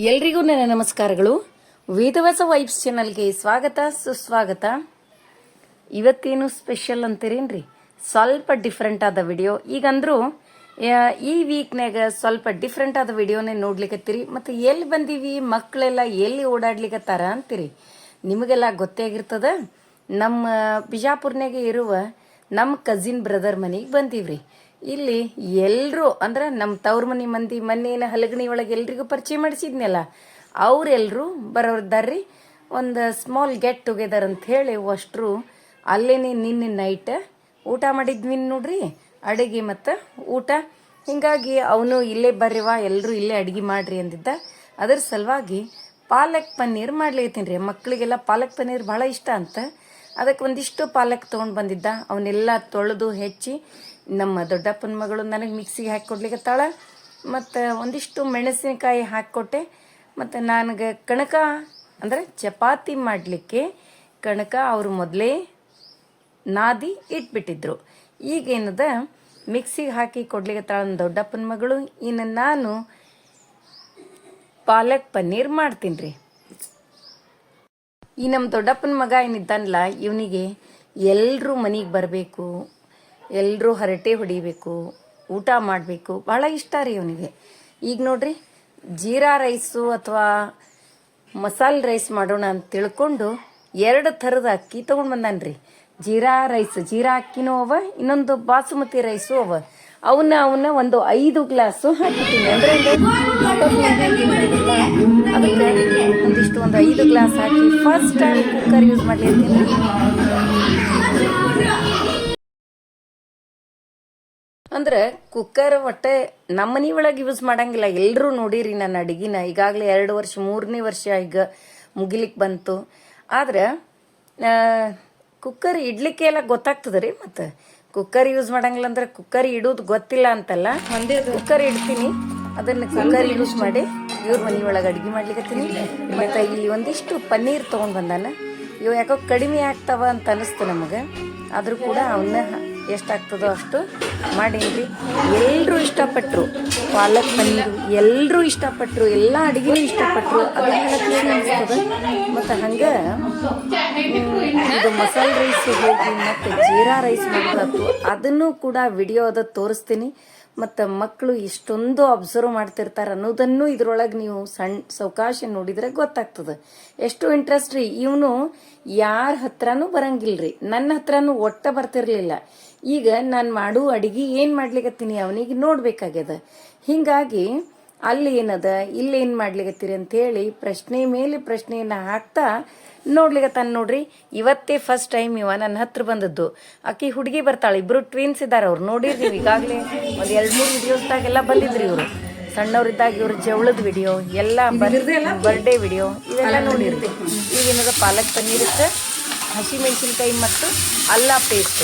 ಎಲ್ರಿಗೂ ನನ್ನ ನಮಸ್ಕಾರಗಳು. ವೇದವಾಸ ವೈಬ್ಸ್ ಚಾನಲ್ಗೆ ಸ್ವಾಗತ, ಸುಸ್ವಾಗತ. ಇವತ್ತೇನು ಸ್ಪೆಷಲ್ ಅಂತೀರೇನ್ರಿ? ಸ್ವಲ್ಪ ಡಿಫ್ರೆಂಟ್ ಆದ ವಿಡಿಯೋ ಈಗಂದ್ರು ಈ ವೀಕ್ನಾಗ ಸ್ವಲ್ಪ ಡಿಫ್ರೆಂಟ್ ಆದ ವಿಡಿಯೋನೇ ನೋಡ್ಲಿಕತ್ತೀರಿ. ಮತ್ತು ಎಲ್ಲಿ ಬಂದೀವಿ ಮಕ್ಕಳೆಲ್ಲ ಎಲ್ಲಿ ಓಡಾಡ್ಲಿಕತ್ತಾರ ಅಂತೀರಿ? ನಿಮಗೆಲ್ಲ ಗೊತ್ತೇ ಆಗಿರ್ತದ. ನಮ್ಮ ಬಿಜಾಪುರ್ನಾಗ ಇರುವ ನಮ್ಮ ಕಸಿನ್ ಬ್ರದರ್ ಮನೆಗೆ ಬಂದೀವ್ರಿ. ಇಲ್ಲಿ ಎಲ್ಲರೂ ಅಂದ್ರೆ ನಮ್ಮ ತವ್ರ ಮನೆ ಮಂದಿ ಮನೇನ ಹಲಗಣಿ ಒಳಗೆ ಎಲ್ರಿಗೂ ಪರಿಚಯ ಮಾಡಿಸಿದ್ನಲ್ಲ ಅವರೆಲ್ಲರೂ ಬರೋರಿದ್ದಾರ್ರಿ ಒಂದು ಸ್ಮಾಲ್ ಗೆಟ್ ಟುಗೆದರ್ ಅಂತ ಹೇಳಿ ಅಷ್ಟರು ಅಲ್ಲೇನೆ ನಿನ್ನೆ ನೈಟ್ ಊಟ ಮಾಡಿದ್ವಿ ನೋಡ್ರಿ, ಅಡುಗೆ ಮತ್ತು ಊಟ. ಹಿಂಗಾಗಿ ಅವನು ಇಲ್ಲೇ ಬರ್ರಿವಾ ಎಲ್ಲರೂ ಇಲ್ಲೇ ಅಡುಗೆ ಮಾಡ್ರಿ ಅಂದಿದ್ದ. ಅದ್ರ ಸಲುವಾಗಿ ಪಾಲಕ್ ಪನ್ನೀರ್ ಮಾಡ್ಲಿಕತ್ತೀನಿ ರೀ ಮಕ್ಕಳಿಗೆಲ್ಲ ಪಾಲಕ್ ಪನ್ನೀರ್ ಭಾಳ ಇಷ್ಟ ಅಂತ. ಅದಕ್ಕೆ ಒಂದಿಷ್ಟು ಪಾಲಕ್ ತೊಗೊಂಡು ಬಂದಿದ್ದ ಅವನ್ನೆಲ್ಲ ತೊಳೆದು ಹೆಚ್ಚಿ ನಮ್ಮ ದೊಡ್ಡಪ್ಪನ ಮಗಳು ನನಗೆ ಮಿಕ್ಸಿಗೆ ಹಾಕಿ ಕೊಡ್ಲಿಕತ್ತಾಳ. ಮತ್ತು ಒಂದಿಷ್ಟು ಮೆಣಸಿನಕಾಯಿ ಹಾಕಿಕೊಟ್ಟೆ. ಮತ್ತು ನನಗೆ ಕಣಕ, ಅಂದರೆ ಚಪಾತಿ ಮಾಡಲಿಕ್ಕೆ ಕಣಕ ಅವರು ಮೊದಲೇ ನಾದಿ ಇಟ್ಬಿಟ್ಟಿದ್ರು. ಈಗೇನದ ಮಿಕ್ಸಿಗೆ ಹಾಕಿ ಕೊಡ್ಲಿಕ್ಕತ್ತಾಳ ದೊಡ್ಡಪ್ಪನ ಮಗಳು. ಇನ್ನು ನಾನು ಪಾಲಕ್ ಪನ್ನೀರ್ ಮಾಡ್ತೀನಿ ರೀ ಈ ನಮ್ಮ ದೊಡ್ಡಪ್ಪನ ಮಗ ಏನಿದ್ದಾನಲ್ಲ, ಇವನಿಗೆ ಎಲ್ಲರೂ ಮನೆಗೆ ಬರಬೇಕು. ಎಲ್ಲರೂ ಹರಟೆ ಹೊಡಿಬೇಕು, ಊಟ ಮಾಡಬೇಕು. ಭಾಳ ಇಷ್ಟ ರೀ ಇವನಿಗೆ ಈಗ ನೋಡ್ರಿ, ಜೀರಾ ರೈಸು ಅಥವಾ ಮಸಾಲೆ ರೈಸ್ ಮಾಡೋಣ ಅಂತ ತಿಳ್ಕೊಂಡು ಎರಡು ಥರದ ಅಕ್ಕಿ ತೊಗೊಂಡು ರೀ. ಜೀರಾ ರೈಸ್, ಜೀರಾ ಅಕ್ಕಿನೂ ಅವ, ಇನ್ನೊಂದು ಬಾಸುಮತಿ ರೈಸು ಅವ. ಅವನ್ನ ಅವನ್ನ ಒಂದು ಐದು ಗ್ಲಾಸು ಹಾಕಿದ್ದೀನಿ ಅಂದ್ರೆ ಅದಕ್ಕೆ ಒಂದಿಷ್ಟು ಒಂದು ಐದು ಗ್ಲಾಸ್ ಹಾಕಿ ಫಸ್ಟ್ ಟೈಮ್ ಕುಕ್ಕರ್ ಯೂಸ್ ಮಾಡ್ಲಿರ್ತೀನಿ. ಅಂದ್ರೆ ಕುಕ್ಕರ್ ಒಟ್ಟೆ ನಮ್ಮ ಮನೆ ಒಳಗೆ ಯೂಸ್ ಮಾಡಂಗಿಲ್ಲ. ಎಲ್ಲರೂ ನೋಡಿರಿ ನನ್ನ ಅಡಿಗೆನ. ಈಗಾಗಲೇ ಎರಡು ವರ್ಷ ಮೂರನೇ ವರ್ಷ ಈಗ ಮುಗಿಲಿಕ್ಕೆ ಬಂತು. ಆದ್ರೆ ಕುಕ್ಕರ್ ಇಡ್ಲಿಕ್ಕೆ ಎಲ್ಲ ಗೊತ್ತಾಗ್ತದೆ ರೀ ಮತ್ತು. ಕುಕ್ಕರ್ ಯೂಸ್ ಮಾಡಂಗಿಲ್ಲ ಅಂದ್ರೆ ಕುಕ್ಕರ್ ಇಡೋದು ಗೊತ್ತಿಲ್ಲ ಅಂತಲ್ಲ. ಕುಕ್ಕರ್ ಇಡ್ತೀನಿ. ಅದನ್ನ ಕುಕ್ಕರ್ ಯೂಸ್ ಮಾಡಿ ಇವ್ರ ಮನೆ ಒಳಗೆ ಅಡುಗೆ ಮಾಡ್ಲಿಕ್ಕತ್ತೀನಿ ಮತ್ತು ಇಲ್ಲಿ ಒಂದಿಷ್ಟು ಪನ್ನೀರ್ ತೊಗೊಂಡು ಬಂದಾನ. ಇವು ಯಾಕೋ ಕಡಿಮೆ ಆಗ್ತಾವ ಅಂತ ಅನಿಸ್ತು ನಮಗೆ. ಆದರೂ ಕೂಡ ಅವನ್ನ ಎಷ್ಟಾಗ್ತದೋ ಅಷ್ಟು ಮಾಡೀನಿ ಎಲ್ಲರೂ ಇಷ್ಟಪಟ್ಟರು ಪಾಲಕ್ ಪನ್ನೀರು ಎಲ್ಲರೂ ಇಷ್ಟಪಟ್ಟರು ಎಲ್ಲ ಅಡುಗೆನೂ ಇಷ್ಟಪಟ್ಟರು ಅದು ಖುಷಿ ಅನಿಸ್ತದೆ. ಮತ್ತು ಹಂಗೆ ಇದು ಮಸಾಲೆ ರೈಸ್ ಹೋಗಿ ಮತ್ತು ಜೀರಾ ರೈಸ್ ಮಾಡೋದಾತು ಅದನ್ನು ಕೂಡ ವಿಡಿಯೋ ಅದ ತೋರಿಸ್ತೀನಿ. ಮತ್ತು ಮಕ್ಕಳು ಇಷ್ಟೊಂದು ಅಬ್ಸರ್ವ್ ಮಾಡ್ತಿರ್ತಾರೆ ಅನ್ನೋದನ್ನು ಇದ್ರೊಳಗೆ ನೀವು ಸಣ್ಣ ಸಾವಕಾಶ ನೋಡಿದ್ರೆ ಗೊತ್ತಾಗ್ತದೆ. ಎಷ್ಟು ಇಂಟ್ರೆಸ್ಟ್ ರೀ? ಇವನು ಯಾರ ಹತ್ರನೂ ರೀ ನನ್ನ ಹತ್ರನೂ ಒಟ್ಟ ಬರ್ತಿರ್ಲಿಲ್ಲ. ಈಗ ನಾನು ಮಾಡು ಅಡಿಗೆ ಏನು ಮಾಡ್ಲಿಕ್ಕತ್ತೀನಿ ಅವನಿಗೆ ನೋಡ್ಬೇಕಾಗ್ಯದ. ಹಿಂಗಾಗಿ ಅಲ್ಲಿ ಏನದ ಇಲ್ಲಿ ಏನು ಮಾಡ್ಲಿಕತ್ತೀರಿ ಅಂತೇಳಿ ಪ್ರಶ್ನೆ ಮೇಲೆ ಪ್ರಶ್ನೆಯನ್ನು ಹಾಕ್ತಾ ನೋಡ್ಲಿಕ್ಕತ್ತಾನ ನೋಡ್ರಿ. ಇವತ್ತೇ ಫಸ್ಟ್ ಟೈಮ್ ಇವ ನನ್ನ ಹತ್ರ ಬಂದದ್ದು. ಅಕ್ಕಿ ಹುಡುಗಿ ಬರ್ತಾಳೆ ಇಬ್ಬರು ಟ್ವಿನ್ಸ್ ಇದ್ದಾರೆ ಅವ್ರು ನೋಡಿರಿ ನೀವು ಈಗಾಗಲೇ ಒಂದು ಎರಡು ಮೂರು ವಿಡಿಯೋಸ್ದಾಗೆಲ್ಲ ಬಂದಿದ್ರಿ ಇವರು. ಸಣ್ಣವರಿದ್ದಾಗ ಇವ್ರ ಜವಳದ ವಿಡಿಯೋ ಎಲ್ಲ ಬರ್ಡೇ ವಿಡಿಯೋ ಇವೆಲ್ಲ ಈಗ ಈಗೇನದ ಪಾಲಕ್ ಪನ್ನೀರ್ ಹಸಿ ಹಸಿಮೆಣಸಿನ್ಕಾಯಿ ಮತ್ತು ಅಲ್ಲ ಪೇಸ್ಟ್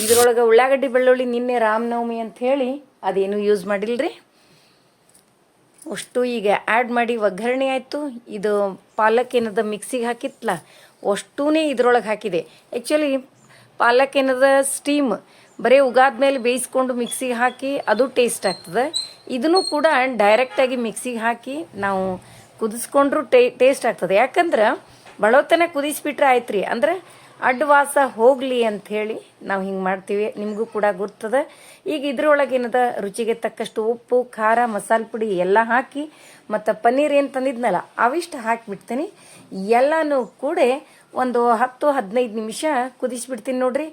ಇದ್ರೊಳಗೆ ಉಳ್ಳಾಗಡ್ಡಿ ಬೆಳ್ಳುಳ್ಳಿ ನಿನ್ನೆ ರಾಮನವಮಿ ಅಂತ ಹೇಳಿ ಅದೇನು ಯೂಸ್ ಮಾಡಿಲ್ರಿ? ಅಷ್ಟು ಈಗ ಆ್ಯಡ್ ಮಾಡಿ ಒಗ್ಗರಣೆ ಆಯಿತು. ಇದು ಪಾಲಕ್ ಏನದ ಮಿಕ್ಸಿಗೆ ಹಾಕಿತ್ಲ ಅಷ್ಟೂ ಇದ್ರೊಳಗೆ ಹಾಕಿದೆ. ಆ್ಯಕ್ಚುಲಿ ಪಾಲಕ್ ಏನದ ಸ್ಟೀಮ್ ಬರೀ ಉಗಾದ ಮೇಲೆ ಬೇಯಿಸ್ಕೊಂಡು ಮಿಕ್ಸಿಗೆ ಹಾಕಿ ಅದು ಟೇಸ್ಟ್ ಆಗ್ತದೆ. ಇದನ್ನು ಕೂಡ ಡೈರೆಕ್ಟಾಗಿ ಮಿಕ್ಸಿಗೆ ಹಾಕಿ ನಾವು ಕುದಿಸ್ಕೊಂಡ್ರೂ ಟೇ ಟೇಸ್ಟ್ ಆಗ್ತದೆ. ಯಾಕಂದ್ರೆ ಬಳೋತನ ಕುದಿಸ್ಬಿಟ್ರೆ ಆಯ್ತು ರೀ ಅಂದ್ರೆ ಅಡ್ವಾಸ ಹೋಗಲಿ ಅಂತ ಹೇಳಿ ನಾವು ಹಿಂಗೆ ಮಾಡ್ತೀವಿ. ನಿಮಗೂ ಕೂಡ ಗೊತ್ತದ ಈಗ ಇದ್ರೊಳಗೆ ಏನದ? ರುಚಿಗೆ ತಕ್ಕಷ್ಟು ಉಪ್ಪು, ಖಾರ, ಮಸಾಲೆ ಪುಡಿ ಎಲ್ಲ ಹಾಕಿ ಮತ್ತು ಪನ್ನೀರ್ ಏನು ತಂದಿದ್ನಲ್ಲ, ಅವಿಷ್ಟು ಹಾಕಿಬಿಡ್ತೀನಿ. ಎಲ್ಲನೂ ಕೂಡ ಒಂದು ಹತ್ತು, ಹದಿನೈದು ನಿಮಿಷ ಕುದಿಸ್ಬಿಡ್ತೀನಿ ನೋಡ್ರಿ.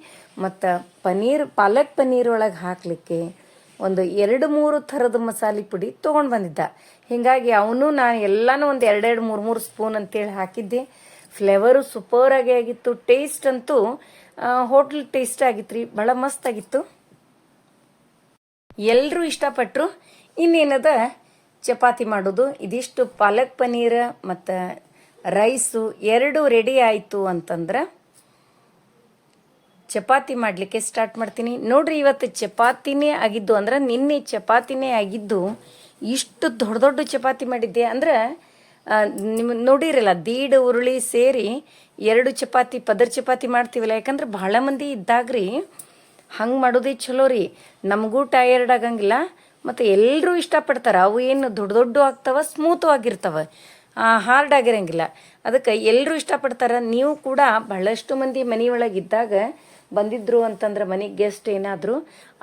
ಮತ್ತು ಪನ್ನೀರ್, ಪಾಲಕ್ ಪನ್ನೀರ್ ಒಳಗೆ ಹಾಕಲಿಕ್ಕೆ ಒಂದು ಎರಡು, ಮೂರು ಥರದ ಮಸಾಲೆ ಪುಡಿ ತೊಗೊಂಡು ಬಂದಿದ್ದ. ಹೀಗಾಗಿ ಅವನು ನಾನು ಎಲ್ಲನೂ ಒಂದು ಎರಡೆರಡು ಮೂರು ಮೂರು ಸ್ಪೂನ್ ಅಂತೇಳಿ ಹಾಕಿದ್ದೆ. ಫ್ಲೇವರು ಸೂಪರ್ ಆಗಿ ಆಗಿತ್ತು. ಟೇಸ್ಟ್ ಅಂತೂ ಹೋಟ್ಲ್ ಟೇಸ್ಟ್ ಆಗಿತ್ತು ಭಾಳ ಮಸ್ತ್ ಆಗಿತ್ತು. ಎಲ್ಲರೂ ಇಷ್ಟಪಟ್ಟರು ಇನ್ನೇನದ ಚಪಾತಿ ಮಾಡೋದು. ಇದಿಷ್ಟು ಪಾಲಕ್ ಪನ್ನೀರ್ ಮತ್ತು ರೈಸು ಎರಡು ರೆಡಿ ಆಯಿತು ಅಂತಂದ್ರೆ ಚಪಾತಿ ಮಾಡಲಿಕ್ಕೆ ಸ್ಟಾರ್ಟ್ ಮಾಡ್ತೀನಿ. ನೋಡ್ರಿ, ಇವತ್ತು ಚಪಾತಿನೇ ಆಗಿದ್ದು ಅಂದ್ರೆ ನಿನ್ನೆ ಚಪಾತಿನೇ ಆಗಿದ್ದು ಇಷ್ಟು ದೊಡ್ಡ ದೊಡ್ಡ ಚಪಾತಿ ಮಾಡಿದ್ದೆ ಅಂದ್ರೆ ನಿಮ್ಮ ನೋಡಿರಲ್ಲ, ದೀಡ್, ಉರುಳಿ ಸೇರಿ ಎರಡು ಚಪಾತಿ, ಪದರ್ ಚಪಾತಿ ಮಾಡ್ತೀವಲ್ಲ, ಯಾಕಂದ್ರೆ ಭಾಳ ಮಂದಿ ಇದ್ದಾಗ್ರಿ, ಹಂಗೆ ಮಾಡೋದೇ ಚಲೋ ರೀ. ನಮಗೂ ಟಯರ್ಡ್ ಆಗಂಗಿಲ್ಲ, ಮತ್ತು ಎಲ್ಲರೂ ಇಷ್ಟಪಡ್ತಾರೆ. ಅವು ಏನು ದೊಡ್ಡ ದೊಡ್ಡ ಆಗ್ತಾವ ಸ್ಮೂತು ಆಗಿರ್ತಾವ. ಹಾರ್ಡ್ ಆಗಿರಂಗಿಲ್ಲ. ಅದಕ್ಕೆ ಎಲ್ಲರೂ ಇಷ್ಟಪಡ್ತಾರೆ. ನೀವು ಕೂಡ ಬಹಳಷ್ಟು ಮಂದಿ ಮನೆಯೊಳಗಿದ್ದಾಗ ಬಂದಿದ್ರು ಅಂತಂದ್ರೆ ಮನೆಗೆ ಗೆಸ್ಟ್ ಏನಾದರೂ,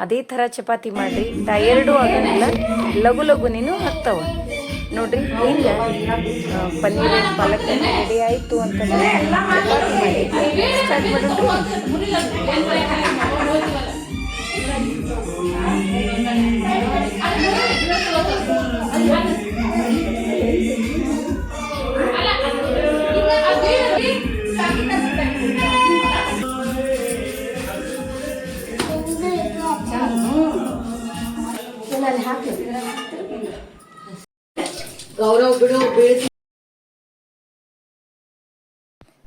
ಅದೇ ಥರ ಚಪಾತಿ ಮಾಡಿರಿ. ಟಯರ್ಡು ಆಗಂಗಿಲ್ಲ. ಲಘು ಲಘು ನೀನು ಹತ್ತವ ನೋಡ್ರಿ ಈಗ ಪನ್ನೀರ್ ಪಾಲಕ್ ರೆಡಿ ಆಯಿತು ಅಂತಂದ್ರೆ ಸ್ಟಾರ್ಟ್ ಮಾಡೋಣ.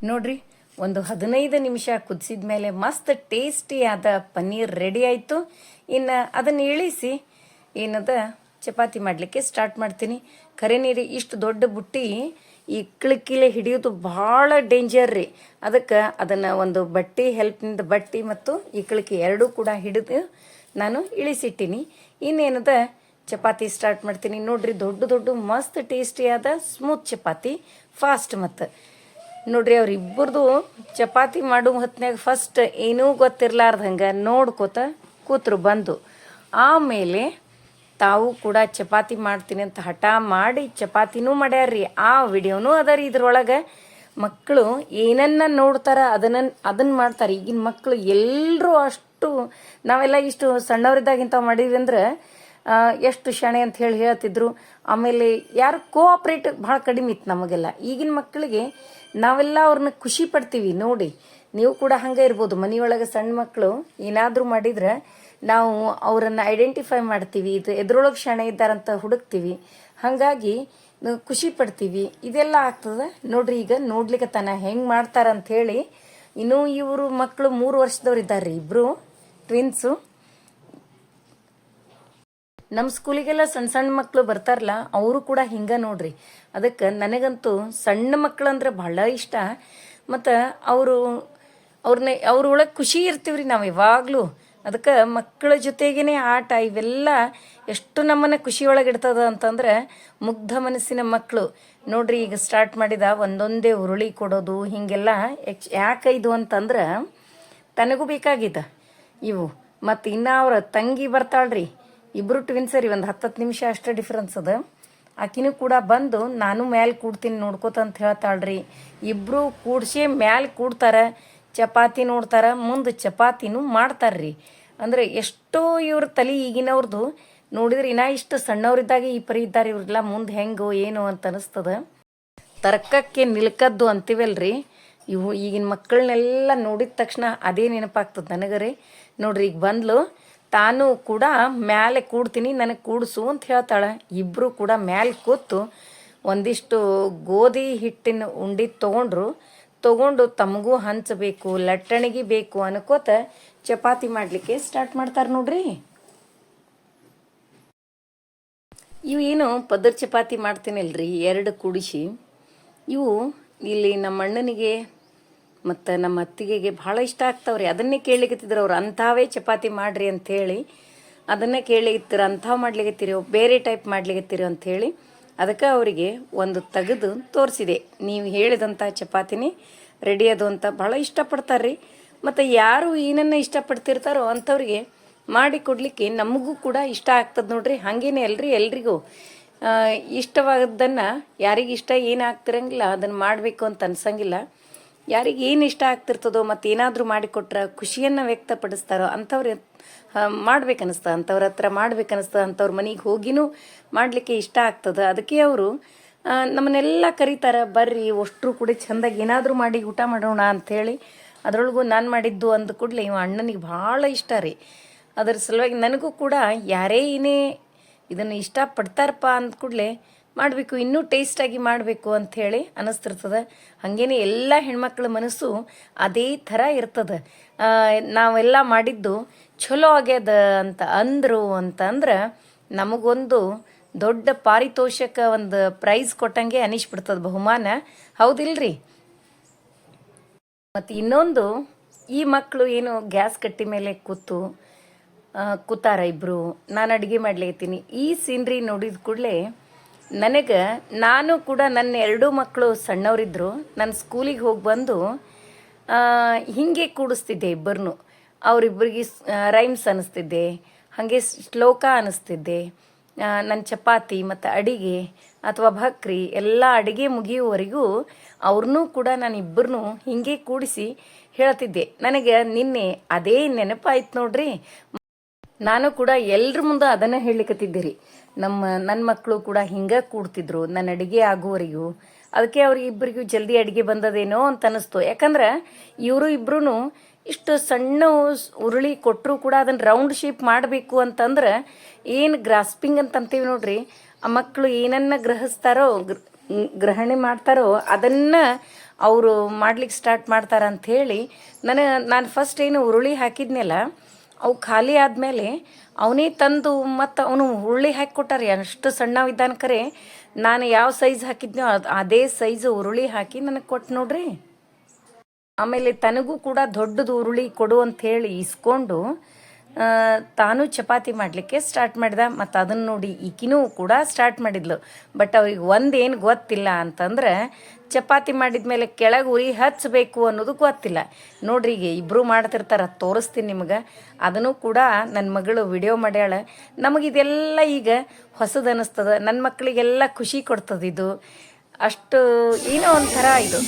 ನೋಡ್ರಿ, ಒಂದು ಹದಿನೈದು ನಿಮಿಷ ಕುದಿಸಿದ ಮೇಲೆ ಮಸ್ತ್ ಟೇಸ್ಟಿಯಾದ ಪನ್ನೀರ್ ರೆಡಿ ಆಯಿತು. ಇನ್ನು ಅದನ್ನು ಇಳಿಸಿ ಏನದ, ಚಪಾತಿ ಮಾಡಲಿಕ್ಕೆ ಸ್ಟಾರ್ಟ್ ಮಾಡ್ತೀನಿ. ಕರೆ ನೀರಿ ಇಷ್ಟು ದೊಡ್ಡ ಬುಟ್ಟಿ ಈ ಕಿಳಕಿಲೆ ಹಿಡಿಯೋದು ಭಾಳ ಡೇಂಜರ್ ರೀ. ಅದಕ್ಕೆ ಅದನ್ನು ಒಂದು ಬಟ್ಟಿ ಹೆಲ್ಪ್ನಿಂದ ಬಟ್ಟಿ ಮತ್ತು ಈ ಕಿಳಕಿ ಎರಡೂ ಕೂಡ ಹಿಡಿದು ನಾನು ಇಳಿಸಿಟ್ಟಿನಿ. ಇನ್ನೇನದ, ಚಪಾತಿ ಸ್ಟಾರ್ಟ್ ಮಾಡ್ತೀನಿ. ನೋಡ್ರಿ, ದೊಡ್ಡ ದೊಡ್ಡ ಮಸ್ತ್ ಟೇಸ್ಟಿಯಾದ ಸ್ಮೂತ್ ಚಪಾತಿ ಫಾಸ್ಟ್ ಮತ್ತು. ನೋಡ್ರಿ ಅವ್ರಿಬ್ಬರದು ಚಪಾತಿ ಮಾಡೋ ಹೊತ್ನ್ಯಾಗ ಫಸ್ಟ್ ಏನೂ ಗೊತ್ತಿರ್ಲಾರ್ದಂಗೆ ನೋಡ್ಕೋತ ಕೂತ್ರು ಬಂದು. ಆಮೇಲೆ ತಾವು ಕೂಡ ಚಪಾತಿ ಮಾಡ್ತೀನಿ ಅಂತ ಹಠ ಮಾಡಿ ಚಪಾತಿನೂ ಮಾಡ್ಯಾರ್ರಿ. ಆ ವಿಡಿಯೋನೂ ಅದ ರೀ ಇದ್ರೊಳಗೆ. ಮಕ್ಕಳು ಏನನ್ನ ನೋಡ್ತಾರ ಅದನ್ನ ಅದನ್ನ ಮಾಡ್ತಾರೆ. ಈಗಿನ ಮಕ್ಕಳು ಎಲ್ಲರೂ ಅಷ್ಟು ನಾವೆಲ್ಲ ಇಷ್ಟು ಸಣ್ಣವರಿದ್ದಾಗ ಇಂಥವು ಮಾಡಿದ್ವಿ ಅಂದ್ರೆ ಎಷ್ಟು ಶಣೆ ಅಂತ ಹೇಳಿ ಹೇಳ್ತಿದ್ರು. ಆಮೇಲೆ ಯಾರು ಕೋಆಪ್ರೇಟ್ ಭಾಳ ಕಡಿಮೆ ಇತ್ತು ನಮಗೆಲ್ಲ. ಈಗಿನ ಮಕ್ಕಳಿಗೆ ನಾವೆಲ್ಲ ಅವ್ರನ್ನ ಖುಷಿ ಪಡ್ತೀವಿ. ನೋಡಿ, ನೀವು ಕೂಡ ಹಂಗೆ ಇರ್ಬೋದು. ಮನೆಯೊಳಗೆ ಸಣ್ಣ ಮಕ್ಕಳು ಏನಾದರೂ ಮಾಡಿದ್ರೆ ನಾವು ಅವರನ್ನು ಐಡೆಂಟಿಫೈ ಮಾಡ್ತೀವಿ. ಇದು ಎದ್ರೊಳಗೆ ಶಣೆ ಇದ್ದಾರಂತ ಹುಡುಕ್ತೀವಿ. ಹಾಗಾಗಿ ಖುಷಿ ಪಡ್ತೀವಿ. ಇದೆಲ್ಲ ಆಗ್ತದೆ. ನೋಡ್ರಿ, ಈಗ ನೋಡ್ಲಿಕ್ಕೆ ತನ ಹೆಂಗೆ ಮಾಡ್ತಾರಂತ ಹೇಳಿ, ಇನ್ನೂ ಇವರು ಮಕ್ಕಳು ಮೂರು ವರ್ಷದವ್ರು ಇದ್ದಾರೆ ಇಬ್ಬರು ಟ್ವಿನ್ಸು ನಮ್ಮ ಸ್ಕೂಲಿಗೆಲ್ಲ ಸಣ್ಣ ಸಣ್ಣ ಮಕ್ಕಳು ಬರ್ತಾರಲ್ಲ, ಅವರು ಕೂಡ ಹಿಂಗೆ ನೋಡ್ರಿ. ಅದಕ್ಕೆ ನನಗಂತೂ ಸಣ್ಣ ಮಕ್ಕಳು ಅಂದ್ರೆ ಭಾಳ ಇಷ್ಟ. ಮತ್ತು ಅವರು ಅವ್ರನ್ನ ಅವ್ರೊಳಗೆ ಖುಷಿ ಇರ್ತೀವ್ರಿ ನಾವು ಯಾವಾಗಲೂ ಅದಕ್ಕೆ ಮಕ್ಕಳ ಜೊತೆಗೇ ಆಟ ಇವೆಲ್ಲ ಎಷ್ಟು ನಮ್ಮನ್ನ ಖುಷಿಯೊಳಗೆ ಇಡ್ತದ ಅಂತಂದ್ರೆ ಮುಗ್ಧ ಮನಸ್ಸಿನ ಮಕ್ಕಳು ನೋಡ್ರಿ ಈಗ ಸ್ಟಾರ್ಟ್ ಮಾಡಿದ ಒಂದೊಂದೇ ಉರುಳಿ ಕೊಡೋದು, ಹೀಗೆಲ್ಲ ಎಚ್ ಯಾಕೆ ಇದು ಅಂತಂದ್ರೆ ತನಗೂ ಬೇಕಾಗಿದ್ದ ಇವು. ಮತ್ತು ಇನ್ನು ಅವ್ರ ತಂಗಿ ಬರ್ತಾಳ್ರಿ. ಇಬ್ರು ಟ್ವಿನ್ಸರಿ ಒಂದು ಹತ್ತತ್ತು ನಿಮಿಷ ಅಷ್ಟೇ ಡಿಫ್ರೆನ್ಸ್ ಅದ. ಆಕಿನೂ ಕೂಡ ಬಂದು, ನಾನು ಮ್ಯಾಲೆ ಕೂಡ್ತೀನಿ, ನೋಡ್ಕೋತ ಅಂತ ಹೇಳ್ತಾಳ್ರಿ. ಇಬ್ರು ಕೂಡ್ಸಿ ಮ್ಯಾಲೆ ಕೂಡ್ತಾರೆ, ಚಪಾತಿ ನೋಡ್ತಾರೆ, ಮುಂದೆ ಚಪಾತಿನೂ ಮಾಡ್ತಾರ್ರಿ. ಅಂದ್ರೆ ಎಷ್ಟೋ ಇವ್ರ ತಲೆ ಈಗಿನವ್ರದ್ದು ನೋಡಿದ್ರೆ ಇನ್ನ ಇಷ್ಟು ಸಣ್ಣವರಿದ್ದಾಗ ಈ ಪರಿ ಇದ್ದಾರೆ ಇವ್ರೆಲ್ಲ ಮುಂದೆ ಹೆಂಗೋ, ಏನು ಅಂತ ಅನಿಸ್ತದ. ತರ್ಕಕ್ಕೆ ನಿಲ್ಕದ್ದು ಅಂತೀವಲ್ರಿ. ಇವು ಈಗಿನ ಮಕ್ಕಳನ್ನೆಲ್ಲ ನೋಡಿದ ತಕ್ಷಣ ಅದೇ ನೆನಪಾಗ್ತದೆ ನನಗರಿ. ನೋಡ್ರಿ, ಈಗ ಬಂದ್ಲು ತಾನು ಕೂಡ ಮ್ಯಾಲೆ ಕೂಡ್ತೀನಿ, ನನಗೆ ಕೂಡ್ಸು ಅಂತ ಹೇಳ್ತಾಳೆ. ಇಬ್ಬರು ಕೂಡ ಮ್ಯಾಲೆ ಕೂತು ಒಂದಿಷ್ಟು ಗೋಧಿ ಹಿಟ್ಟಿನ ಉಂಡಿ ತೊಗೊಂಡ್ರು. ತಗೊಂಡು ತಮಗೂ ಹಂಚಬೇಕು, ಲಟ್ಟಣಿಗೆ ಬೇಕು ಅನ್ಕೋತ ಚಪಾತಿ ಮಾಡಲಿಕ್ಕೆ ಸ್ಟಾರ್ಟ್ ಮಾಡ್ತಾರೆ ನೋಡ್ರಿ. ಇವು ಏನು ಪದರ್ ಚಪಾತಿ ಮಾಡ್ತೀನಲ್ರಿ, ಎರಡು ಕುಡಿಸಿ. ಇವು ಇಲ್ಲಿ ನಮ್ಮ ಅಣ್ಣನಿಗೆ ಮತ್ತು ನಮ್ಮ ಅತ್ತಿಗೆಗೆ ಭಾಳ ಇಷ್ಟ ಆಗ್ತಾವ್ರಿ. ಅದನ್ನೇ ಕೇಳಲಿಕ್ಕಿದ್ರು ಅವ್ರು, ಅಂಥವೇ ಚಪಾತಿ ಮಾಡ್ರಿ ಅಂಥೇಳಿ. ಅದನ್ನೇ ಕೇಳಿಕತ್ತೀರ ಅಂಥವು ಮಾಡ್ಲಿಕತ್ತೀರಿ, ಬೇರೆ ಟೈಪ್ ಮಾಡ್ಲಿಕತ್ತೀರಿ ಅಂಥೇಳಿ. ಅದಕ್ಕೆ ಅವರಿಗೆ ಒಂದು ತೆಗೆದು ತೋರಿಸಿದೆ. ನೀವು ಹೇಳಿದಂಥ ಚಪಾತಿನೇ ರೆಡಿ ಅದು ಅಂತ ಭಾಳ ಇಷ್ಟಪಡ್ತಾರೆ ರೀ ಮತ್ತು ಯಾರು ಏನನ್ನ ಇಷ್ಟಪಡ್ತಿರ್ತಾರೋ ಅಂಥವ್ರಿಗೆ ಮಾಡಿ ಕೊಡಲಿಕ್ಕೆ ನಮಗೂ ಕೂಡ ಇಷ್ಟ ಆಗ್ತದೆ ನೋಡ್ರಿ. ಹಾಗೇನೆ ಅಲ್ರಿ ಎಲ್ರಿಗೂ. ಇಷ್ಟವಾದದ್ದನ್ನು ಯಾರಿಗೆ ಇಷ್ಟ ಏನು ಆಗ್ತಿರಂಗಿಲ್ಲ, ಅದನ್ನು ಮಾಡಬೇಕು ಅಂತ ಅನ್ಸಂಗಿಲ್ಲ. ಯಾರಿಗೆ ಏನು ಇಷ್ಟ ಆಗ್ತಿರ್ತದೋ ಮತ್ತು ಏನಾದರೂ ಮಾಡಿಕೊಟ್ರೆ ಖುಷಿಯನ್ನು ವ್ಯಕ್ತಪಡಿಸ್ತಾರೋ ಅಂಥವ್ರು ಮಾಡ್ಬೇಕನ್ನಿಸ್ತ ಅಂಥವ್ರ ಹತ್ರ ಮಾಡ್ಬೇಕನ್ನಿಸ್ತ ಅಂಥವ್ರ ಮನೆಗೆ ಹೋಗಿನೂ ಮಾಡಲಿಕ್ಕೆ ಇಷ್ಟ ಆಗ್ತದೆ. ಅದಕ್ಕೆ ಅವರು ನಮ್ಮನ್ನೆಲ್ಲ ಕರೀತಾರೆ, ಬರ್ರಿ, ಅಷ್ಟ್ರು ಕೂಡ ಚೆಂದಾಗಿ ಏನಾದರೂ ಮಾಡಿ ಊಟ ಮಾಡೋಣ ಅಂಥೇಳಿ. ಅದರೊಳಗೂ ನಾನು ಮಾಡಿದ್ದು ಅಂದ ಕೂಡಲೇ ಇವ ಅಣ್ಣನಿಗೆ ಭಾಳ ಇಷ್ಟ ರೀ. ಅದರ ಸಲುವಾಗಿ ನನಗೂ ಕೂಡ ಯಾರೇ ಏನೇ ಇದನ್ನು ಇಷ್ಟಪಡ್ತಾರಪ್ಪ ಅಂದ ಕೂಡಲೇ ಮಾಡಬೇಕು, ಇನ್ನೂ ಟೇಸ್ಟಾಗಿ ಮಾಡಬೇಕು ಅಂಥೇಳಿ ಅನ್ನಿಸ್ತಿರ್ತದೆ ಹಾಗೇನೆ ಎಲ್ಲ ಹೆಣ್ಮಕ್ಳ ಮನಸ್ಸು ಅದೇ ಥರ ಇರ್ತದೆ. ನಾವೆಲ್ಲ ಮಾಡಿದ್ದು ಚಲೋ ಆಗ್ಯದ ಅಂತ ಅಂದರು ಅಂತಂದ್ರೆ ನಮಗೊಂದು ದೊಡ್ಡ ಪಾರಿತೋಷಕ ಒಂದು ಪ್ರೈಸ್ ಕೊಟ್ಟಂಗೆ ಅನಿಸ್ಬಿಡ್ತದೆ ಬಹುಮಾನ. ಹೌದಿಲ್ರಿ? ಮತ್ತು ಇನ್ನೊಂದು, ಈ ಮಕ್ಕಳು ಏನು ಗ್ಯಾಸ್ ಕಟ್ಟಿ ಮೇಲೆ ಕೂತು ಕೂತಾರ ಇಬ್ಬರು ನಾನು ಅಡುಗೆ ಮಾಡ್ಲಿಕತ್ತೀನಿ ಈ ಸೀನ್ರಿ ನೋಡಿದ ಕೂಡಲೇ ನನಗೆ ನಾನು ಕೂಡ ನನ್ನ ಎರಡೂ ಮಕ್ಕಳು ಸಣ್ಣವರಿದ್ದರು ನನ್ನ ಸ್ಕೂಲಿಗೆ ಹೋಗಿ ಬಂದು ಹೀಗೆ ಕೂಡಿಸ್ತಿದ್ದೆ ಇಬ್ಬರನ್ನು ಅವರಿಬ್ಬರಿಗೆ ರೈಮ್ಸ್ ಅನ್ನಿಸ್ತಿದ್ದೆ ಹಾಗೆ ಶ್ಲೋಕ ಅನ್ನಿಸ್ತಿದ್ದೆ ನನ್ನ ಚಪಾತಿ ಮತ್ತು ಅಡಿಗೆ ಅಥವಾ ಭಕ್ರಿ ಎಲ್ಲ ಅಡುಗೆ ಮುಗಿಯುವವರೆಗೂ ಅವ್ರನ್ನೂ ಕೂಡ ನಾನು ಇಬ್ಬರನ್ನೂ ಹಿಂಗೆ ಕೂಡಿಸಿ ಹೇಳ್ತಿದ್ದೆ. ನನಗೆ ನಿನ್ನೆ ಅದೇ ನೆನಪಾಯ್ತು ನೋಡ್ರಿ. ನಾನು ಕೂಡ ಎಲ್ಲರ ಮುಂದೆ ಅದನ್ನು ಹೇಳಿಕತ್ತಿದ್ದೆ ರೀ ನಮ್ಮ ನನ್ನ ಮಕ್ಕಳು ಕೂಡ ಹಿಂಗೆ ಕೂಡ್ತಿದ್ರು ನನ್ನ ಅಡಿಗೆ ಆಗುವವರೆಗೂ. ಅದಕ್ಕೆ ಅವ್ರಿಗೆ ಇಬ್ಬರಿಗೂ ಜಲ್ದಿ ಅಡಿಗೆ ಬಂದದೇನೋ ಅಂತ ಅನಿಸ್ತು. ಯಾಕಂದ್ರೆ ಇವರು ಇಬ್ಬರೂ ಇಷ್ಟು ಸಣ್ಣ ಉರುಳಿ ಕೊಟ್ಟರು ಕೂಡ ಅದನ್ನು ರೌಂಡ್ ಶೇಪ್ ಮಾಡಬೇಕು ಅಂತಂದ್ರೆ ಏನು ಗ್ರಾಸ್ಪಿಂಗ್ ಅಂತ ಅಂತೀವಿ ನೋಡ್ರಿ. ಆ ಮಕ್ಕಳು ಏನನ್ನ ಗ್ರಹಿಸ್ತಾರೋ, ಗ್ರ- ಗ್ರಹಣೆ ಮಾಡ್ತಾರೋ ಅದನ್ನ ಅವರು ಮಾಡ್ಲಿಕ್ಕೆ ಸ್ಟಾರ್ಟ್ ಮಾಡ್ತಾರ ಅಂತ ಹೇಳಿ ನನಗೆ ನಾನು ಫಸ್ಟ್ ಏನು ಉರುಳಿ ಹಾಕಿದ್ನಲ್ಲ, ಅವು ಖಾಲಿ ಆದಮೇಲೆ ಅವನೇ ತಂದು ಮತ್ತು ಅವನು ಉರುಳಿ ಹಾಕಿ ಕೊಟ್ಟಾರೆ. ಅಷ್ಟು ಸಣ್ಣವಿದ್ದಾನ ಕರೆ. ನಾನು ಯಾವ ಸೈಜ್ ಹಾಕಿದ್ನೋ ಅದು ಅದೇ ಸೈಜ್ ಉರುಳಿ ಹಾಕಿ ನನಗೆ ಕೊಟ್ಟು ನೋಡ್ರಿ. ಆಮೇಲೆ ತನಗೂ ಕೂಡ ದೊಡ್ಡದು ಉರುಳಿ ಕೊಡು ಅಂತ ಹೇಳಿ ಇಸ್ಕೊಂಡು ತಾನು ಚಪಾತಿ ಮಾಡಲಿಕ್ಕೆ ಸ್ಟಾರ್ಟ್ ಮಾಡಿದ. ಮತ್ತು ಅದನ್ನು ನೋಡಿ ಈಕಿನೂ ಕೂಡ ಸ್ಟಾರ್ಟ್ ಮಾಡಿದ್ಲು. ಬಟ್ ಅವ್ರಿಗೆ ಒಂದೇನು ಗೊತ್ತಿಲ್ಲ ಅಂತಂದ್ರೆ ಚಪಾತಿ ಮಾಡಿದ ಮೇಲೆ ಕೆಳಗೆ ಉರಿ ಹಚ್ಚಬೇಕು ಅನ್ನೋದು ಗೊತ್ತಿಲ್ಲ ನೋಡ್ರಿ ಈಗ ಇಬ್ಬರು ಮಾಡ್ತಿರ್ತಾರೆ ತೋರಿಸ್ತೀನಿ ನಿಮ್ಗೆ. ಅದನ್ನು ಕೂಡ ನನ್ನ ಮಗಳು ವಿಡಿಯೋ ಮಾಡ್ಯಾಳ. ನಮಗಿದೆಲ್ಲ ಈಗ ಹೊಸದು ಅನ್ನಿಸ್ತದೆ ನನ್ನ ಮಕ್ಕಳಿಗೆಲ್ಲ ಖುಷಿ ಕೊಡ್ತದ ಇದು. ಅಷ್ಟು ಏನೋ ಒಂಥರ ಇದು.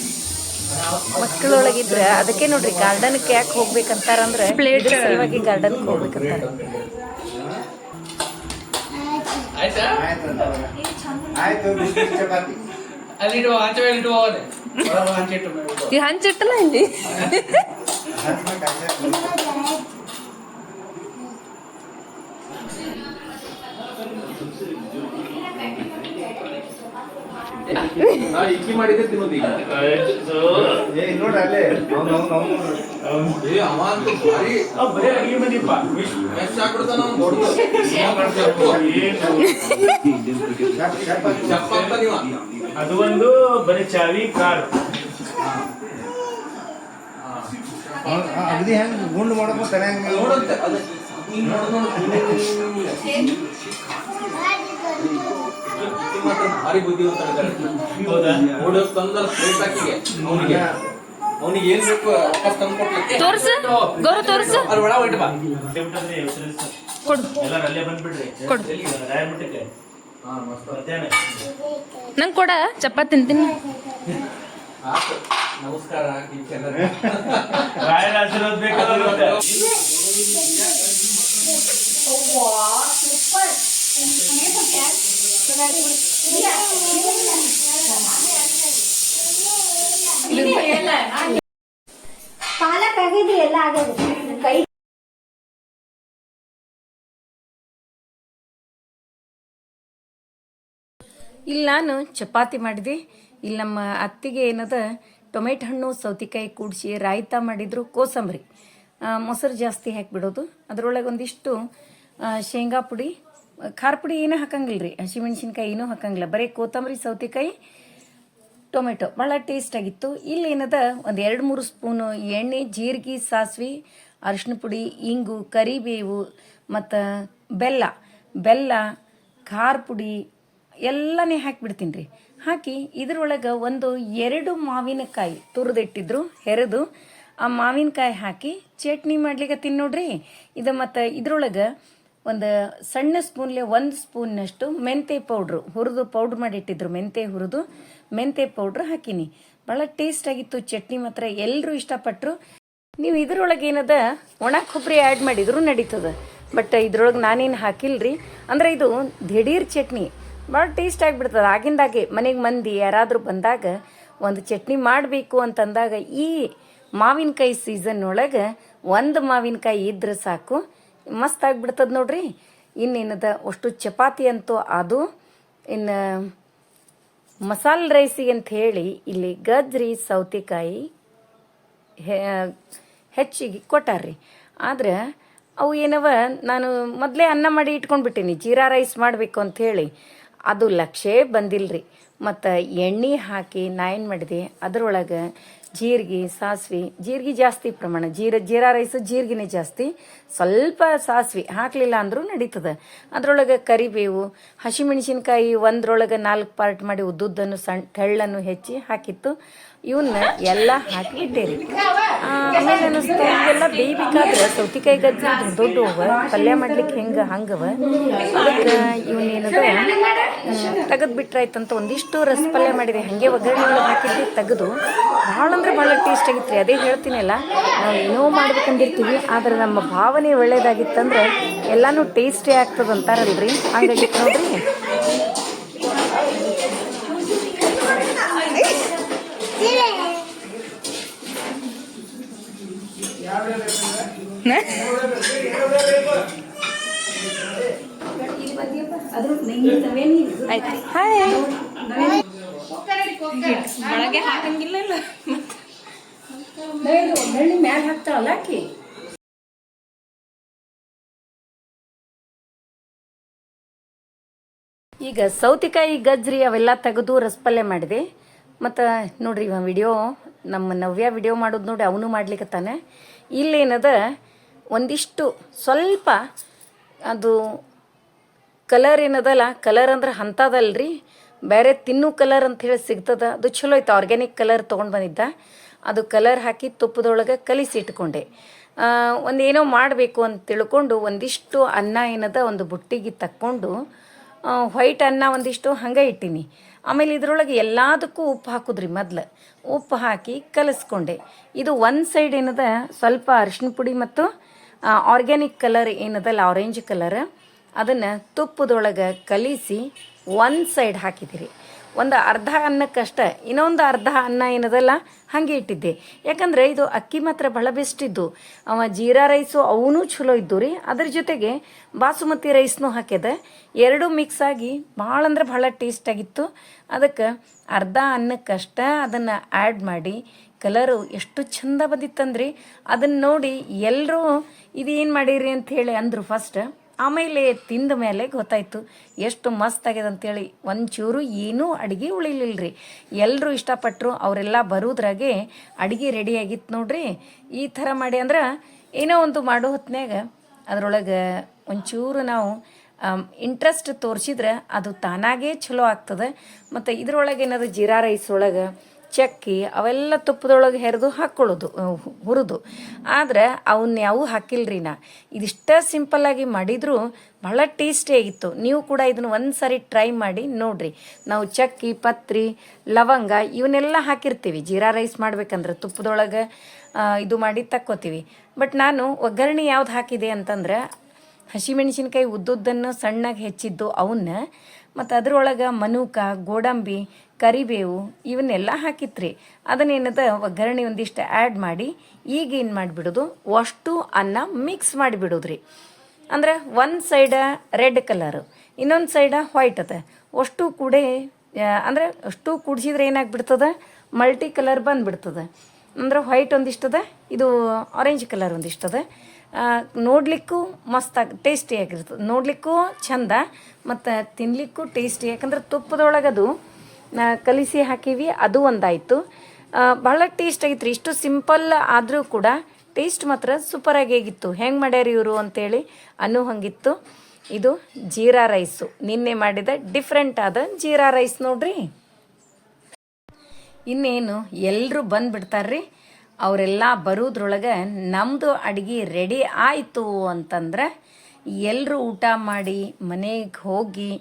ಮಕ್ಕಳೊಳಗಿದ್ರೆ ಅದಕ್ಕೆ ನೋಡ್ರಿ ಗಾರ್ಡನ್ಗೆ ಯಾಕೆ ಹೋಗ್ಬೇಕಂತಾರಂದ್ರೆ ಪ್ಲೇಟ್ ಸಲುವಾಗಿ ಗಾರ್ಡನ್ಗೆ ಹೋಗ್ಬೇಕಂತಾರೆ. ಆಯ್ತಾ? ಆಯ್ತು ಬಿಸ್ಕೆಟ್ ಚಪಾತಿ ಅಲ್ಲಿಡುವ ಆಚೆ ಮೇಲೆ ಇಡುವ ಹೋದೆ ಒಳಗೆ ಹಂಚಿಟ್ಟು ಮೇಲೆ ಇಡುವ. ಈಗ ಹಂಚಿಟ್ಟಲ್ಲ ಇಲ್ಲಿ ಹಚ್ಬೇಕು ಅಷ್ಟೇ. ನಾ ಇಕ್ಕಿ ಮಾಡಿದ್ದೆ ತಿನ್ನೋದು ಈಗ ಏ ಇಲ್ಲಿ ನೋಡ್ರಿ ಅಲ್ಲೇ ಅವ್ನು ಅವ್ನು ಅವ್ನು ಏ ಅವ ಅಂತೂ ಭಾರಿ ಮೆಸ್ ಹಾಕ್ಬಿಡ್ತಾನ ಅವ್ನು ದೊಡ್ಡದು ಶಪ್ ಶಪ್ ಅಂತ ಚಪ್ಪ ಅಂತ ನೀವ ಅದು ಒಂದು ಬರೀ ಚಾವಿ ಕಾರ್. ಅಗದಿ ಹೆಂಗ್ ಗುಂಡು ಮಾಡಬೇಕು ತಲೆ ಹೆಂಗ್ ನೋಡುತ್ತೆ ಮಾತ್ರ ಭಾರಿ ಬುದ್ಧಿವಂತ ಹೌದಾ ಹಾಕಿಗೆ ಅವನಿಗೆ ಅವನಿಗೆ ಏನ್ ಬೇಕು ವಾಪಸ್ ತಂದು ಕೊಡ್ಲಿಕ್ಕೆ ತೋರ್ಸು ಗೌರವ್ ತೋರ್ಸು ಅಲ್ಲಿ ಒಳ ಹೊಯ್ಟ್ ಬಾ ಕೊಡು ಎಲ್ಲಾರು ಅಲ್ಲೇ ಬಂದ್ಬಿಡ್ರಿ ಕೊಡು. ನಂಗೆ ಕೊಡ ಚಪಾತಿ ತಿಂತೀನಿ ನಮಸ್ಕಾರ ಟೀಚರ್ ರಾಯರ ಆಶೀರ್ವಾದ ಬೇಕಾದ್ರೆ ಮತ್ತೆ. ಪಾಲಕ್ ಇಲ್ಲಿ ನಾನು ಚಪಾತಿ ಮಾಡಿದೆ. ಇಲ್ಲಿ ನಮ್ಮ ಅತ್ತಿಗೆ ಏನದ, ಟೊಮೆಟೊ ಹಣ್ಣು, ಸೌತೆಕಾಯಿ ಕೂಡಿಸಿ, ರಾಯ್ತ ಮಾಡಿದ್ರು, ಕೋಸಂಬರಿ. ಮೊಸರು ಜಾಸ್ತಿ ಹಾಕಿಬಿಡೋದು. ಅದರೊಳಗೆ ಒಂದಿಷ್ಟು ಶೇಂಗಾ ಪುಡಿ ಖಾರ ಪುಡಿ ಏನೂ ಹಾಕಂಗಿಲ್ಲ ರೀ ಹಸಿಮೆಣ್ಸಿನ್ಕಾಯಿ ಏನೂ ಹಾಕಂಗಿಲ್ಲ. ಬರೀ ಕೊತ್ತಂಬರಿ, ಸೌತೆಕಾಯಿ, ಟೊಮೆಟೊ. ಭಾಳ ಟೇಸ್ಟ್ ಆಗಿತ್ತು. ಇಲ್ಲಿ ಏನದ, ಒಂದು ಎರಡು ಮೂರು ಸ್ಪೂನು ಎಣ್ಣೆ, ಜೀರಿಗೆ, ಸಾಸಿವೆ ಅರಿಶಿನ ಪುಡಿ, ಇಂಗು, ಕರಿಬೇವು, ಮತ್ತು ಬೆಲ್ಲ. ಬೆಲ್ಲ ಖಾರ ಪುಡಿ ಎಲ್ಲನೇ ಹಾಕಿಬಿಡ್ತೀನಿ ರೀ ಹಾಕಿ ಇದ್ರೊಳಗೆ ಒಂದು ಎರಡು ಮಾವಿನಕಾಯಿ ತುರಿದಿಟ್ಟಿದ್ರು, ಹೆರೆದು, ಆ ಮಾವಿನಕಾಯಿ ಹಾಕಿ ಚಟ್ನಿ ಮಾಡ್ಲಿಕ್ಕೆ ತಿನ್ನೋಡ್ರಿ ಇದು ಮತ್ತು ಇದ್ರೊಳಗೆ ಒಂದು ಸಣ್ಣ ಸ್ಪೂನ್ಲೆ ಒಂದು ಸ್ಪೂನ್ನಷ್ಟು ಮೆಂತೆ ಪೌಡ್ರು. ಹುರಿದು ಪೌಡ್ರ್ ಮಾಡಿಟ್ಟಿದ್ರು, ಮೆಂತೆ ಹುರಿದು ಮೆಂತೆ ಪೌಡ್ರ್ ಹಾಕಿನಿ. ಭಾಳ ಟೇಸ್ಟ್ ಆಗಿತ್ತು ಚಟ್ನಿ ಮಾತ್ರ ಎಲ್ಲರೂ ಇಷ್ಟಪಟ್ಟರು ನೀವು ಇದ್ರೊಳಗೆ ಏನದ ಒಣ ಕೊಬ್ಬರಿ ಆ್ಯಡ್ ಮಾಡಿದ್ರು ನಡೀತದ. ಬಟ್ ಇದ್ರೊಳಗೆ ನಾನೇನು ಹಾಕಿಲ್ರಿ? ಅಂದ್ರೆ ಇದು ದಿಢೀರ್ ಚಟ್ನಿ. ಭಾಳ ಟೇಸ್ಟ್ ಆಗಿಬಿಡ್ತದೆ. ಆಗಿಂದಾಗೆ ಮನೆಗೆ ಮಂದಿ ಯಾರಾದರೂ ಬಂದಾಗ ಒಂದು ಚಟ್ನಿ ಮಾಡಬೇಕು ಅಂತಂದಾಗ ಈ ಮಾವಿನಕಾಯಿ ಸೀಸನ್ ಒಳಗೆ ಒಂದು ಮಾವಿನಕಾಯಿ ಇದ್ರೆ ಸಾಕು. ಮಸ್ತ್ ಆಗಿಬಿಡ್ತದೆ ನೋಡ್ರಿ. ಇನ್ನೇನದ? ಅಷ್ಟು ಚಪಾತಿ ಅಂತೂ ಅದು. ಇನ್ನು ಮಸಾಲೆ ರೈಸಿಗೆ ಅಂತ ಹೇಳಿ ಇಲ್ಲಿ ಗಜ್ರಿ, ಸೌತೆಕಾಯಿ ಹೆಚ್ಚಿಗೆ ಕೊಟ್ಟಾರ್ರಿ. ಆದ್ರೆ ಅವು ಏನವ, ನಾನು ಮೊದಲೇ ಅನ್ನ ಮಾಡಿ ಇಟ್ಕೊಂಡ್ಬಿಟ್ಟೀನಿ. ಜೀರಾ ರೈಸ್ ಮಾಡಬೇಕು ಹೇಳಿ. ಅದು ಲಕ್ಷೇ ಬಂದಿಲ್ರಿ. ಮತ್ತು ಎಣ್ಣೆ ಹಾಕಿ ನಾ ಏನು ಮಾಡಿದೆ. ಅದರೊಳಗೆ ಜೀರಿಗೆ, ಸಾಸಿವೆ, ಜೀರಿಗೆ ಜಾಸ್ತಿ ಪ್ರಮಾಣ. ಜೀರ, ಜೀರಾ ರೈಸ್ ಜೀರಿಗೆನೇ ಜಾಸ್ತಿ. ಸ್ವಲ್ಪ ಸಾಸಿವೆ ಹಾಕಲಿಲ್ಲ ಅಂದರೂ ನಡೀತದೆ. ಅದರೊಳಗೆ ಕರಿಬೇವು, ಹಸಿಮೆಣಸಿನ್ಕಾಯಿ ಒಂದರೊಳಗೆ ನಾಲ್ಕು ಪಾರ್ಟ್ ಮಾಡಿ ಉದ್ದುದ್ದನ್ನು ಸಣ್ಣ ತೆಳ್ಳನ್ನು ಹೆಚ್ಚಿ ಹಾಕಿತ್ತು. ಇವನ್ನ ಎಲ್ಲ ಹಾಕಿ ರೀ ಆಮೇಲೆ ಅನ್ನಿಸ್ತು ಇವೆಲ್ಲ ಬೇಯ್ಬೇಕಾದ್ರೆ ಸೌತಿಕಾಯಿ ಗಜ್ಜಿ ದೊಡ್ಡ ದೊಡ್ಡ ಅವ ಪಲ್ಯ ಮಾಡ್ಲಿಕ್ಕೆ ಹೆಂಗೆ ಹಂಗವ. ಅದಕ್ಕೆ ಇವನ್ನೇನದ ತೆಗೆದು ಬಿಟ್ರಾಯ್ತಂತ ಒಂದಿಷ್ಟು ರಸ ಪಲ್ಯ ಮಾಡಿದೆ. ಹಂಗೆ ಒಗ್ಗರಣೆ ಒಳಗೆ ಹಾಕಿದ್ದೆ, ತೆಗೆದು. ಭಾಳ ಅಂದ್ರೆ ಭಾಳ ಟೇಸ್ಟ್ ಆಗಿತ್ತು ರೀ ಅದೇ ಹೇಳ್ತೀನಲ್ಲ. ನಾವು ಏನೋ ಮಾಡ್ಬೇಕಂದಿರ್ತೀವಿ, ಆದ್ರೆ ನಮ್ಮ ಭಾವನೆ ಒಳ್ಳೇದಾಗಿತ್ತಂದ್ರೆ ಎಲ್ಲಾನು ಟೇಸ್ಟಿ ಆಗ್ತದೆ ಅಂತಾರಲ್ರಿ ಹಂಗಾಗಿತ್ತು ನೋಡ್ರಿ. ಒಳಗೆ ಹಾಕಂಗಿಲ್ಲ ಇಲ್ಲ ಮ್ಯಾಲೆ ಹಾಕ್ತಾವಲ್ಲ ಈಗ ಸೌತಿಕಾಯಿ ಗಜ್ರಿ ಅವೆಲ್ಲ ತೆಗೆದು ರಸಪಲ್ಯ ಮಾಡಿದೆ. ಮತ್ತು ನೋಡ್ರಿ ಇವ ವಿಡಿಯೋ ನಮ್ಮ ನವ್ಯ ವಿಡಿಯೋ ಮಾಡೋದು ನೋಡಿ ಅವನು ಮಾಡ್ಲಿಕ್ಕತ್ತಾನೆ ಇಲ್ಲೇನದ ಒಂದಿಷ್ಟು ಸ್ವಲ್ಪ ಅದು ಕಲರ್ ಏನದಲ್ಲ ಕಲರ್ ಅಂದ್ರೆ ಹಂತದಲ್ರಿ. ಬೇರೆ ತಿನ್ನು ಕಲರ್ ಅಂತ ಹೇಳಿ ಸಿಗ್ತದ. ಅದು ಚಲೋ ಐತೆ ಆರ್ಗ್ಯಾನಿಕ್ ಕಲರ್ ತೊಗೊಂಡು ಬಂದಿದ್ದ. ಅದು ಕಲರ್ ಹಾಕಿ ತುಪ್ಪದೊಳಗೆ ಕಲಿಸಿ ಇಟ್ಕೊಂಡೆ. ಒಂದು ಏನೋ ಮಾಡಬೇಕು ಅಂತ ತಿಳ್ಕೊಂಡು ಒಂದಿಷ್ಟು ಅನ್ನ ಏನದ ಒಂದು ಬುಟ್ಟಿಗೆ ತಕ್ಕೊಂಡು ವೈಟ್ ಅನ್ನ ಒಂದಿಷ್ಟು ಹಂಗೆ ಇಟ್ಟೀನಿ. ಆಮೇಲೆ ಇದರೊಳಗೆ ಎಲ್ಲದಕ್ಕೂ ಉಪ್ಪು ಹಾಕುದ್ರಿ ಮೊದ್ಲು. ಉಪ್ಪು ಹಾಕಿ ಕಲಿಸ್ಕೊಂಡೆ. ಇದು ಒಂದು ಸೈಡ್ ಏನದ? ಸ್ವಲ್ಪ ಅರಿಶಿನ ಪುಡಿ ಮತ್ತು ಆರ್ಗ್ಯಾನಿಕ್ ಕಲರ್ ಏನದಲ್ಲ ಆರೆಂಜ್ ಕಲರ್ ಅದನ್ನು ತುಪ್ಪದೊಳಗೆ ಕಲಿಸಿ ಒಂದು ಸೈಡ್ ಹಾಕಿದಿರಿ. ಒಂದು ಅರ್ಧ ಅನ್ನಕ್ಕಷ್ಟ, ಇನ್ನೊಂದು ಅರ್ಧ ಅನ್ನ ಏನದಲ್ಲ, ಹಾಗೆ ಇಟ್ಟಿದ್ದೆ. ಯಾಕಂದರೆ ಇದು ಅಕ್ಕಿ ಮಾತ್ರ ಭಾಳ ಬೆಸ್ಟ್ ಇದ್ದು. ಅವ ಜೀರಾ ರೈಸು ಅವನು ಚಲೋ ಇದ್ದು ರೀ. ಅದ್ರ ಜೊತೆಗೆ ಬಾಸುಮತಿ ರೈಸ್ನೂ ಹಾಕಿದೆ ಎರಡೂ ಮಿಕ್ಸ್ ಆಗಿ ಭಾಳ ಅಂದ್ರೆ ಭಾಳ ಟೇಸ್ಟ್ ಆಗಿತ್ತು. ಅದಕ್ಕೆ ಅರ್ಧ ಅನ್ನಕ್ಕಷ್ಟೇ ಅದನ್ನು ಆ್ಯಡ್ ಮಾಡಿ ಕಲರು ಎಷ್ಟು ಚಂದ ಬಂದಿತ್ತಂದ್ರಿ ಅದನ್ನು ನೋಡಿ ಎಲ್ಲರೂ ಇದೇನು ಮಾಡೀರಿ ಅಂತ ಹೇಳಿ ಅಂದರು ಫಸ್ಟ್ ಆಮೇಲೆ ತಿಂದ ಮೇಲೆ ಗೊತ್ತಾಯ್ತು, ಎಷ್ಟು ಮಸ್ತ್ ಆಗ್ಯದ ಅಂತೇಳಿ. ಒಂಚೂರು ಏನೂ ಅಡುಗೆ ಉಳಿಲಿಲ್ಲ ರೀ ಎಲ್ಲರೂ ಇಷ್ಟಪಟ್ಟರು ಅವರೆಲ್ಲ ಬರೋದ್ರಾಗೆ ಅಡುಗೆ ರೆಡಿ ಆಗಿತ್ತು ನೋಡ್ರಿ. ಈ ಥರ ಮಾಡಿ ಅಂದ್ರೆ ಏನೋ ಒಂದು ಮಾಡೋ ಹೊತ್ನ್ಯಾಗ ಅದರೊಳಗೆ ಒಂಚೂರು ನಾವು ಇಂಟ್ರೆಸ್ಟ್ ತೋರಿಸಿದ್ರೆ ಅದು ತಾನಾಗೇ ಚಲೋ ಆಗ್ತದೆ. ಮತ್ತು ಇದ್ರೊಳಗೆ ಏನದು ಜೀರಾ ರೈಸ್ ಒಳಗೆ ಚಕ್ಕಿ ಅವೆಲ್ಲ ತುಪ್ಪದೊಳಗೆ ಹೆರೆದು ಹಾಕ್ಕೊಳ್ಳೋದು ಹುರಿದು. ಆದ್ರೆ ಅವನ್ನ ಯಾವೂ ಹಾಕಿಲ್ರಿ ನಾ. ಇದಿಷ್ಟ ಸಿಂಪಲ್ಲಾಗಿ ಮಾಡಿದರೂ ಭಾಳ ಟೇಸ್ಟಿ ಆಗಿತ್ತು. ನೀವು ಕೂಡ ಇದನ್ನು ಒಂದು ಸಾರಿ ಟ್ರೈ ಮಾಡಿ ನೋಡ್ರಿ. ನಾವು ಚಕ್ಕಿ, ಪತ್ರಿ, ಲವಂಗ ಇವನ್ನೆಲ್ಲ ಹಾಕಿರ್ತೀವಿ. ಜೀರಾ ರೈಸ್ ಮಾಡ್ಬೇಕಂದ್ರೆ ತುಪ್ಪದೊಳಗೆ ಇದು ಮಾಡಿ ತಕ್ಕೋತೀವಿ. ಬಟ್ ನಾನು ಒಗ್ಗರಣೆ ಯಾವ್ದು ಹಾಕಿದೆ ಅಂತಂದ್ರೆ ಹಸಿಮೆಣಸಿನ್ಕಾಯಿ ಉದ್ದುದ್ದನ್ನು ಸಣ್ಣಗೆ ಹೆಚ್ಚಿದ್ದು ಅವನ್ನ ಮತ್ತು ಅದರೊಳಗೆ ಮನೂಕ, ಗೋಡಂಬಿ ಕರಿಬೇವು ಇವನ್ನೆಲ್ಲ ಹಾಕಿತ್ರಿ. ಅದನ್ನೇನದ ಒಗ್ಗರಣೆ ಒಂದಿಷ್ಟು ಆ್ಯಡ್ ಮಾಡಿ, ಈಗ ಏನು ಮಾಡಿಬಿಡೋದು? ಅಷ್ಟು ಅನ್ನ ಮಿಕ್ಸ್ ಮಾಡಿಬಿಡೋದ್ರಿ. ಅಂದ್ರೆ ಒಂದು ಸೈಡ ರೆಡ್ ಕಲರ್ ಇನ್ನೊಂದು ಸೈಡ ವೈಟ್ ಅದ. ಅಷ್ಟು ಕೂಡ ಅಂದರೆ ಅಷ್ಟು ಕುಡಿಸಿದ್ರೆ ಏನಾಗ್ಬಿಡ್ತದ? ಮಲ್ಟಿ ಕಲರ್ ಬಂದ್ಬಿಡ್ತದೆ. ಅಂದ್ರೆ ವೈಟ್ ಒಂದಿಷ್ಟದ ಇದು ಆರೆಂಜ್ ಕಲರ್ ಒಂದಿಷ್ಟದ ನೋಡಲಿಕ್ಕೂ ಮಸ್ತಾಗಿ ಟೇಸ್ಟಿಯಾಗಿರ್ತದೆ ನೋಡಲಿಕ್ಕೂ ಚಂದ, ಮತ್ತು ತಿನ್ನಲಿಕ್ಕೂ ಟೇಸ್ಟಿ ಯಾಕಂದ್ರೆ ತುಪ್ಪದೊಳಗದು ಕಲಿಸಿ ಹಾಕೀವಿ, ಅದು ಒಂದಾಯಿತು. ಭಾಳ ಟೇಸ್ಟ್ ಆಗಿತ್ತು ರೀ. ಇಷ್ಟು ಸಿಂಪಲ್ ಆದರೂ ಕೂಡ ಟೇಸ್ಟ್ ಮಾತ್ರ ಸೂಪರಾಗಿ ಆಗಿತ್ತು. ಹೆಂಗೆ ಮಾಡ್ಯಾರ ಇವರು ಅಂತೇಳಿ ಅನ್ನೋ ಹಂಗಿತ್ತು. ಇದು ಜೀರಾ ರೈಸು. ನಿನ್ನೆ ಮಾಡಿದ ಡಿಫ್ರೆಂಟ್ ಆದ ಜೀರಾ ರೈಸ್ ನೋಡ್ರಿ. ಇನ್ನೇನು ಎಲ್ಲರೂ ಬಂದ್ಬಿಡ್ತಾರ್ರಿ ಅವರೆಲ್ಲ ಬರೋದ್ರೊಳಗೆ ನಮ್ಮದು ಅಡುಗೆ ರೆಡಿ ಆಯಿತು ಅಂತಂದ್ರೆ ಎಲ್ಲರೂ ಊಟ ಮಾಡಿ ಮನೆಗೆ ಹೋಗಿ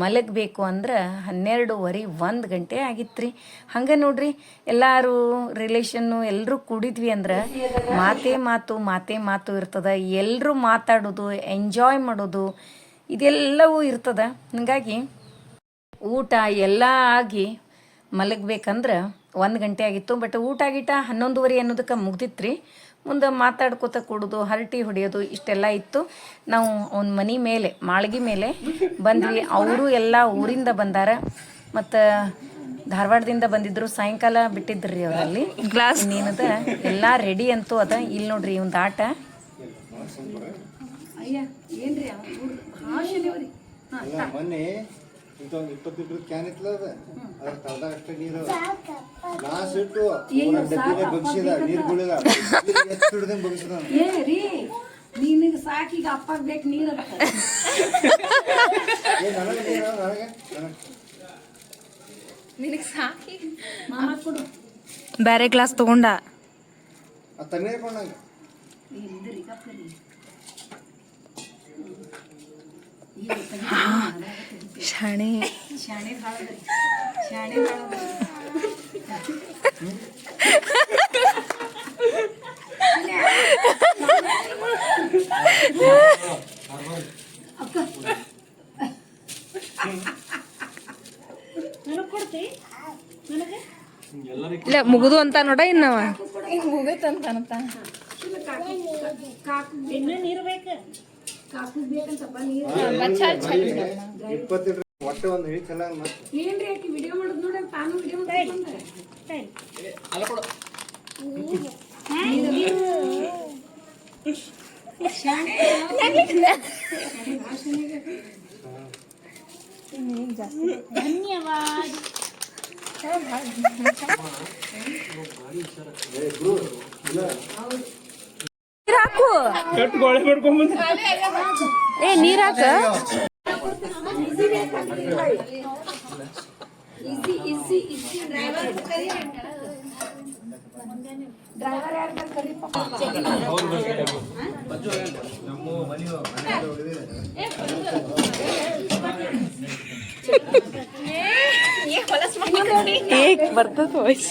ಮಲಗಬೇಕು ಅಂದ್ರೆ ಹನ್ನೆರಡೂವರೆ ಒಂದು ಗಂಟೆ ಆಗಿತ್ತು ರೀ ಹಂಗೆ ನೋಡ್ರಿ, ಎಲ್ಲರೂ ರಿಲೇಷನ್ನು ಎಲ್ಲರೂ ಕೂಡಿದ್ವಿ ಅಂದ್ರೆ ಮಾತೇ ಮಾತು ಮಾತೇ ಮಾತು ಇರ್ತದ. ಎಲ್ಲರೂ ಮಾತಾಡೋದು ಎಂಜಾಯ್ ಮಾಡೋದು, ಇದೆಲ್ಲವೂ ಇರ್ತದ. ಹಾಗಾಗಿ ಊಟ ಎಲ್ಲ ಆಗಿ ಮಲಗಬೇಕಂದ್ರೆ ಒಂದು ಗಂಟೆ ಆಗಿತ್ತು. ಬಟ್ ಊಟ ಗೀಟ ಹನ್ನೊಂದುವರೆ ಅನ್ನೋದಕ್ಕೆ ಮುಗ್ದಿತ್ತು ರೀ ಮುಂದೆ ಮಾತಾಡ್ಕೋತ ಕೂಡೋದು ಹರಟಿ ಹೊಡೆಯೋದು ಇಷ್ಟೆಲ್ಲ ಇತ್ತು. ನಾವು ಅವನ ಮನೆ ಮೇಲೆ ಮಾಳಿಗೆ ಮೇಲೆ ಬಂದ್ವಿ. ಅವರು ಎಲ್ಲ ಊರಿಂದ ಬಂದಾರ. ಮತ್ತು ಧಾರವಾಡದಿಂದ ಬಂದಿದ್ರು ಸಾಯಂಕಾಲ ಬಿಟ್ಟಿದ್ರು ರೀ ಅವರಲ್ಲಿ. ಗ್ಲಾಸ್. ನೀನದ ಎಲ್ಲ ರೆಡಿ ಅಂತೂ ಅದ. ಇಲ್ಲಿ ನೋಡ್ರಿ ಒಂದು ಆಟ. ಮೊನ್ನೆ ಇದೊಂದು ಇಪ್ಪತ್ತು ಲೀಟ್ರ್ ಕ್ಯಾನ್ ಇತ್ತಲ್ಲ ಅದ? ಅದ್ರ ತಳದಾಗ ಅಷ್ಟೇ ನೀರು. ಇಟ್ಟು ಬಗ್ಸಿದ ನೀರ್ ಕುಡಿದ ಎಷ್ಟು ಹಿಡ್ದಂಗ್ ಬಗ್ಸಿದ ಏ ರೀ ನಿನಗೆ ಸಾಕೀಗ ಅಪ್ಪ ಬೇಕು ನೀರು ಏ ನನಗೆ ನೀರು ನನಗೆ? ನನಗೆ. ನಿನಗೆ ಸಾಕಿ ಮಾಮ ಕೊಡು. ಬೇರೆ ಗ್ಲಾಸ್ ತಗೊಂಡ. ಆ ತಣ್ಣೀರ್ ಕೊಂಡಂಗ ಇಲ್ದಿರಿ ಕಪ್ಪರಿ ಶಾಣೆ. ಇಲ್ಲ ಮುಗುದು ಅಂತ ನೋಡ ಇನ್ನವ. ಮುಗೈತಂತ ಅಂತ ಇನ್ನೂ ನೀರು ಬೇಕು. ಕಾಕು ಬೇಕಂತಪ್ಪ ನೀರು. ಇಪ್ಪತ್ತೆರಡು ಹೊಟ್ಟೆ ಒಂದು ಹಿಡಿತಲ್ಲ ಮತ್ತೆ ಏನ್ರಿ ಆಕಿ ವಿಡಿಯೋ ಮಾಡೋದು ನೋಡಿ ತಾನು ವಿಡಿಯೋ ಮಾಡ್ಕೊಂಡೆ ಅಲ್ಲ ಕೊಡು. ಧನ್ಯವಾದ ನೀರ್ ಹಾಕು. ಏ ನೀರ್ ಇಸಿ ಇಸಿ ಇಸಿ ಡ್ರೈವರ್ ಡ್ರೈವರ್ ಯಾರು ಕರಿ ನಮ್ಮ ಮನೆ ಮನೆಯಿಂದ ಹೊಡೆದಿದೆ ಏ ಬರ್ತದ ವಾಯ್ಸ್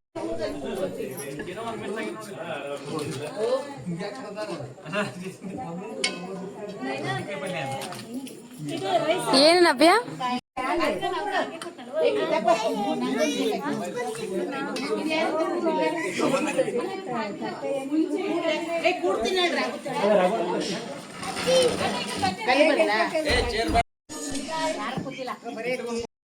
ಉಪ್ಪಿನಕಾಯಿ ಏನಪ್ಪ್ಯ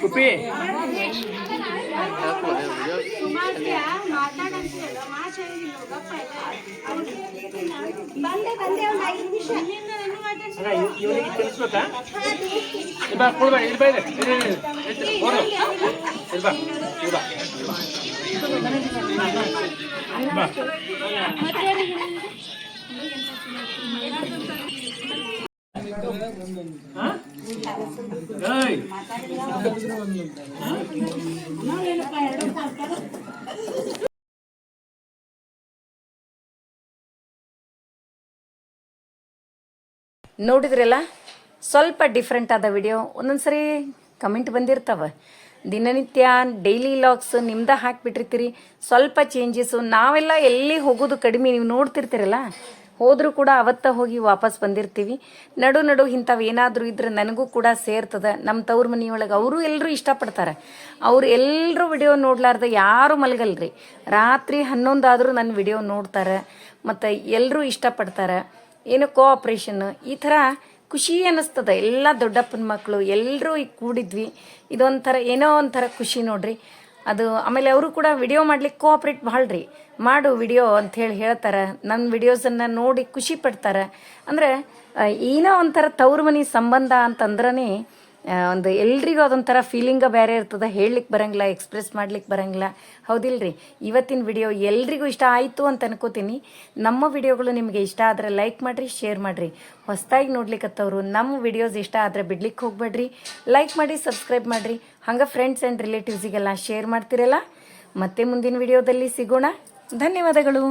ಕುಪ್ಪಿ ಬಂದೆ ಬಂದೆ ಒಂದು ಐದು ನಿಮಿಷ. ಇವನಿಗೆ ತಿಳಿಸ್ಬೇಕಾ ಬಾ ಕೊಡು ಬಾ ಇಲ್ಲಿ ಬಾ ಇಲ್ಲಿ. ಇಲ್ಲಿ, ಇಲ್ಲಿ, ಇಲ್ಲಿ. ಇಲ್ಲಿ ಕೊಡು. ಇಲ್ಲಿ ಬಾ ಇಲ್ಲಿ ಬಾ ಬಾ ಹಾ? ಏಯ್ ನೋಡಿದ್ರಲ್ಲ ಸ್ವಲ್ಪ ಡಿಫ್ರೆಂಟ್ ಆದ ವಿಡಿಯೋ ಒಂದೊಂದ್ಸರಿ ಕಮೆಂಟ್ ಬಂದಿರ್ತಾವ. ದಿನನಿತ್ಯ ಡೈಲಿ ಲಾಗ್ಸ್ ನಿಮ್ದ ಹಾಕಿಬಿಟ್ಟಿರ್ತೀರಿ. ಸ್ವಲ್ಪ ಚೇಂಜಸ್ಸು ನಾವೆಲ್ಲ ಎಲ್ಲಿ ಹೋಗೋದು ಕಡಿಮೆ ನೀವು ನೋಡ್ತಿರ್ತೀರಲ್ಲ? ಹೋದರೂ ಕೂಡ ಅವತ್ತ ಹೋಗಿ ವಾಪಸ್ ಬಂದಿರ್ತೀವಿ. ನಡು ನಡು ಇಂಥವು ಏನಾದರೂ ಇದ್ರೆ ನನಗೂ ಕೂಡ ಸೇರ್ತದ. ನಮ್ಮ ತವ್ರ ಮನೆಯೊಳಗೆ ಅವರು ಎಲ್ಲರೂ ಇಷ್ಟಪಡ್ತಾರೆ. ಅವ್ರು ಎಲ್ಲರೂ ವಿಡಿಯೋ ನೋಡ್ಲಾರ್ದ ಯಾರು ಮಲಗಲ್ರಿ. ರಾತ್ರಿ ಹನ್ನೊಂದಾದರೂ ನನ್ನ ವಿಡಿಯೋ ನೋಡ್ತಾರೆ. ಮತ್ತು ಎಲ್ಲರೂ ಇಷ್ಟಪಡ್ತಾರೆ. ಏನು ಕೋಆಪ್ರೇಷನ್ ಈ ಥರ ಖುಷಿ ಅನ್ನಿಸ್ತದೆ. ಎಲ್ಲ ದೊಡ್ಡಪ್ಪನ ಮಕ್ಕಳು ಎಲ್ಲರೂ ಈಗ ಕೂಡಿದ್ವಿ. ಇದೊಂಥರ ಏನೋ ಒಂಥರ ಖುಷಿ ನೋಡ್ರಿ. ಅದು ಆಮೇಲೆ ಅವರು ಕೂಡ ವಿಡಿಯೋ ಮಾಡ್ಲಿಕ್ಕೆ ಕೋಆಪ್ರೇಟ್ ಭಾಳ ರೀ ಮಾಡು ವಿಡಿಯೋ ಅಂಥೇಳಿ ಹೇಳ್ತಾರೆ. ನನ್ನ ವಿಡಿಯೋಸನ್ನು ನೋಡಿ ಖುಷಿ ಪಡ್ತಾರೆ. ಅಂದರೆ ಏನೋ ಒಂಥರ ತವ್ರ ಮನೆ ಸಂಬಂಧ ಅಂತಂದ್ರೇ ಒಂದು ಎಲ್ರಿಗೂ ಅದೊಂಥರ ಫೀಲಿಂಗ ಬೇರೆ ಇರ್ತದೆ. ಹೇಳಲಿಕ್ಕೆ ಬರಂಗಿಲ್ಲ ಎಕ್ಸ್ಪ್ರೆಸ್ ಮಾಡ್ಲಿಕ್ಕೆ ಬರಂಗಿಲ್ಲ. ಹೌದಿಲ್ರಿ? ಇವತ್ತಿನ ವಿಡಿಯೋ ಎಲ್ರಿಗೂ ಇಷ್ಟ ಆಯಿತು ಅಂತ ಅನ್ಕೋತೀನಿ. ನಮ್ಮ ವಿಡಿಯೋಗಳು ನಿಮಗೆ ಇಷ್ಟ ಆದರೆ ಲೈಕ್ ಮಾಡಿರಿ ಶೇರ್ ಮಾಡಿರಿ. ಹೊಸದಾಗಿ ನೋಡ್ಲಿಕ್ಕತ್ತವ್ರು ನಮ್ಮ ವಿಡಿಯೋಸ್ ಇಷ್ಟ ಆದರೆ ಬಿಡ್ಲಿಕ್ಕೆ ಹೋಗ್ಬೇಡ್ರಿ. ಲೈಕ್ ಮಾಡಿ ಸಬ್ಸ್ಕ್ರೈಬ್ ಮಾಡಿರಿ. ಹಂಗೆ ಫ್ರೆಂಡ್ಸ್ ಆ್ಯಂಡ್ ರಿಲೇಟಿವ್ಸಿಗೆಲ್ಲ ಶೇರ್ ಮಾಡ್ತಿರಲ್ಲ. ಮತ್ತೆ ಮುಂದಿನ ವಿಡಿಯೋದಲ್ಲಿ ಸಿಗೋಣ. ಧನ್ಯವಾದಗಳು.